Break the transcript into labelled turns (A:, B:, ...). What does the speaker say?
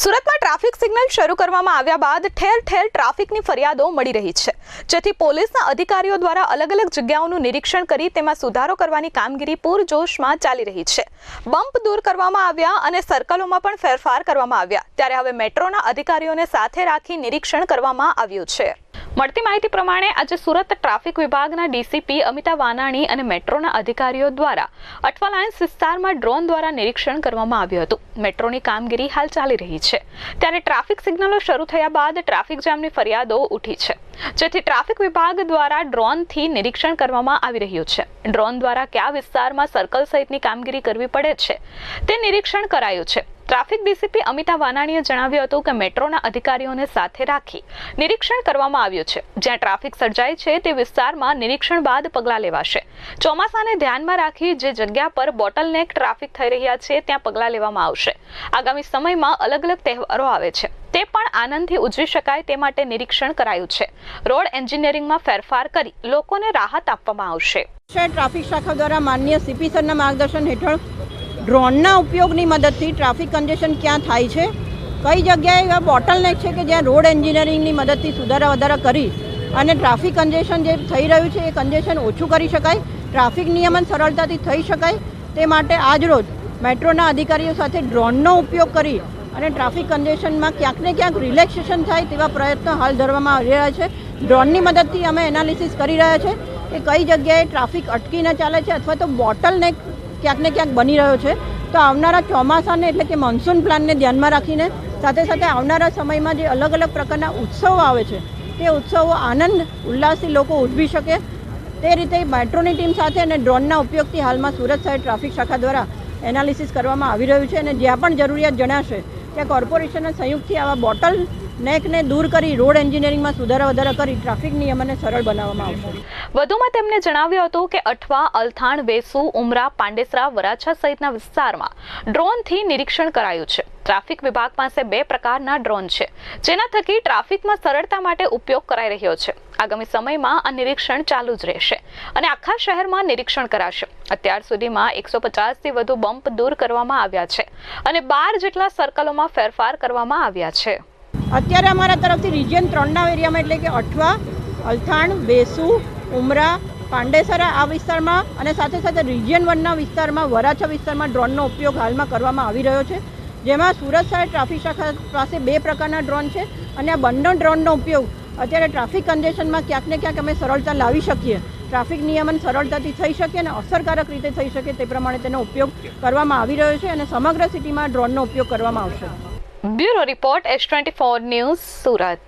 A: સુરતમાં traffic signal શરૂ કરવામાં આવ્યા બાદ ઠેર ઠેર ટ્રાફિકની ફરિયાદો મળી રહી છે. જેથી પોલીસના અધિકારીઓ દ્વારા અલગ અલગ જગ્યાઓનું નિરીક્ષણ કરી તેમાં સુધારો કરવાની કામગીરી પૂરજોશમાં ચાલી રહી છે. બમ્પ દૂર કરવામાં આવ્યા અને સર્કલોમાં પણ ફેરફાર કરવામાં આવ્યા. ત્યારે હવે મેટ્રોના અધિકારીઓને સાથે રાખી નિરીક્ષણ કરવામાં આવ્યું છે. મળતી માહિતી પ્રમાણે આજે સુરત ટ્રાફિક વિભાગના ડીસીપી અમિતા વાનાણી અને મેટ્રોના અધિકારીઓ દ્વારા અઠવાલાયન્સ વિસ્તારમાં ડ્રોન દ્વારા નિરીક્ષણ કરવામાં આવ્યું હતું. મેટ્રોની કામગીરી હાલ ચાલી રહી છે. ત્યારે ટ્રાફિક સિગ્નલો શરૂ થયા બાદ ટ્રાફિક જામની ફરિયાદો ઉઠી છે. જેથી ટ્રાફિક વિભાગ દ્વારા ડ્રોનથી નિરીક્ષણ કરવામાં આવી રહ્યું છે. ડ્રોન દ્વારા કયા વિસ્તારમાં સર્કલ સહિતની કામગીરી કરવી પડે છે તે નિરીક્ષણ કરાયું છે. ટ્રાફિક ડીસીપી અમિતા વાનાણીએ જણાવ્યું હતું કે મેટ્રોના અધિકારીઓને સાથે રાખી નિરીક્ષણ કરવામાં આવ્યું છે. જ્યાં ટ્રાફિક સર્જાય છે તે વિસ્તારમાં નિરીક્ષણ બાદ પગલાં લેવાશે. ચોમાસાને ધ્યાનમાં રાખી જે જગ્યા પર બોટલનેક ટ્રાફિક થઈ રહ્યા છે ત્યાં પગલાં લેવામાં આવશે. આગામી સમયમાં અલગ અલગ તહેવારો આવે છે. તે પણ આનંદથી ઉજવી શકાય તે માટે નિરીક્ષણ કરાયું છે. રોડ એન્જિનિયરિંગમાં ફેરફાર કરી લોકોને રાહત આપવામાં આવશે.
B: ટ્રાફિક શાખા દ્વારા માન્ય સીપી સરના માર્ગદર્શન હેઠળ ડ્રોનના ઉપયોગની મદદથી ટ્રાફિક કન્જેશન ક્યાં થાય છે? કઈ જગ્યાએ એવા બોટલનેક છે કે જ્યાં રોડ એન્જિનિયરિંગની મદદથી સુધારા વધારા કરી અને ટ્રાફિક કન્જેશન જે થઈ રહ્યું છે એ કન્જેશન ઓછું કરી શકાય, ટ્રાફિક નિયમન સરળતાથી થઈ શકાય તે માટે આજરોજ મેટ્રોના અધિકારીઓ સાથે ડ્રોનનો ઉપયોગ કરી અને ટ્રાફિક કન્જેશનમાં ક્યાંક ને ક્યાંક રિલેક્સેશન થાય તેવા પ્રયત્નો હાલ ધરવામાં આવી રહ્યા છે. ડ્રોનની મદદથી અમે એનાલિસિસ કરી રહ્યા છે કે કઈ જગ્યાએ ટ્રાફિક અટકીને ચાલે છે અથવા તો બોટલનેક ક્યાંક ને ક્યાંક બની રહ્યો છે. તો આવનારા ચોમાસાને એટલે કે મોન્સૂન પ્લાનને ધ્યાનમાં રાખીને સાથે સાથે આવનારા સમયમાં જે અલગ અલગ પ્રકારના ઉત્સવો આવે છે, તે ઉત્સવો આનંદ, ઉલ્લાસથી લોકો ઉજવી શકે. તે રીતે મેટ્રોની ટીમ સાથે અને ડ્રોનના ઉપયોગથી હાલમાં સુરત શહેર ટ્રાફિક શાખા દ્વારા એનાલિસિસ કરવામાં આવી રહ્યું છે અને જ્યાં પણ જરૂરિયાત જણાશે ત્યાં કોર્પોરેશનના સંયુક્તથી આવા બોટલ નેકને દૂર કરી રોડ એન્જિનિયરિંગમાં સુધારા વધારા કરી ટ્રાફિક નિયમોને સરળ બનાવવામાં આવશે.
A: વધુમાં તેમણે જણાવ્યું હતું કે અઠવા, અલથાણ, વેસુ, ઉમરા, પાંડેસરા, વરાછા સહિતના વિસ્તારમાં ડ્રોનથી નિરીક્ષણ કરાયું છે. ટ્રાફિક વિભાગ પાસે બે પ્રકારના ડ્રોન છે, જેના થકી ટ્રાફિકમાં સરળતા માટે ઉપયોગ કરાઈ રહ્યો છે. આગામી સમયમાં આ નિરીક્ષણ ચાલુ જ રહેશે અને આખા શહેરમાં નિરીક્ષણ કરાશે. અત્યાર સુધીમાં એકસો પચાસથી વધુ બમ્પ દૂર કરવામાં આવ્યા છે. અને બાર જેટલા સર્કલોમાં ફેરફાર કરવામાં આવ્યા છે.
B: અત્યારે અમારા તરફથી રિજિયન ત્રણના એરિયામાં એટલે કે અઠવા, અલથાણ, બેસુ, ઉમરા, પાંડેસરા આ વિસ્તારમાં અને સાથે સાથે રિજિયન વનના વિસ્તારમાં, વરાછા વિસ્તારમાં ડ્રોનનો ઉપયોગ હાલમાં કરવામાં આવી રહ્યો છે. જેમાં સુરત શહેર ટ્રાફિક શાખા પાસે બે પ્રકારના ડ્રોન છે અને આ બંને ડ્રોનનો ઉપયોગ અત્યારે ટ્રાફિક કન્જેશનમાં ક્યાંક ને ક્યાંક અમે સરળતા લાવી શકીએ. ટ્રાફિક નિયમન સરળતાથી થઈ શકે અને અસરકારક રીતે થઈ શકે તે પ્રમાણે તેનો ઉપયોગ કરવામાં આવી રહ્યો છે અને સમગ્ર સિટીમાં ડ્રોનનો ઉપયોગ કરવામાં આવશે.
A: Bureau report S twenty four news Surat.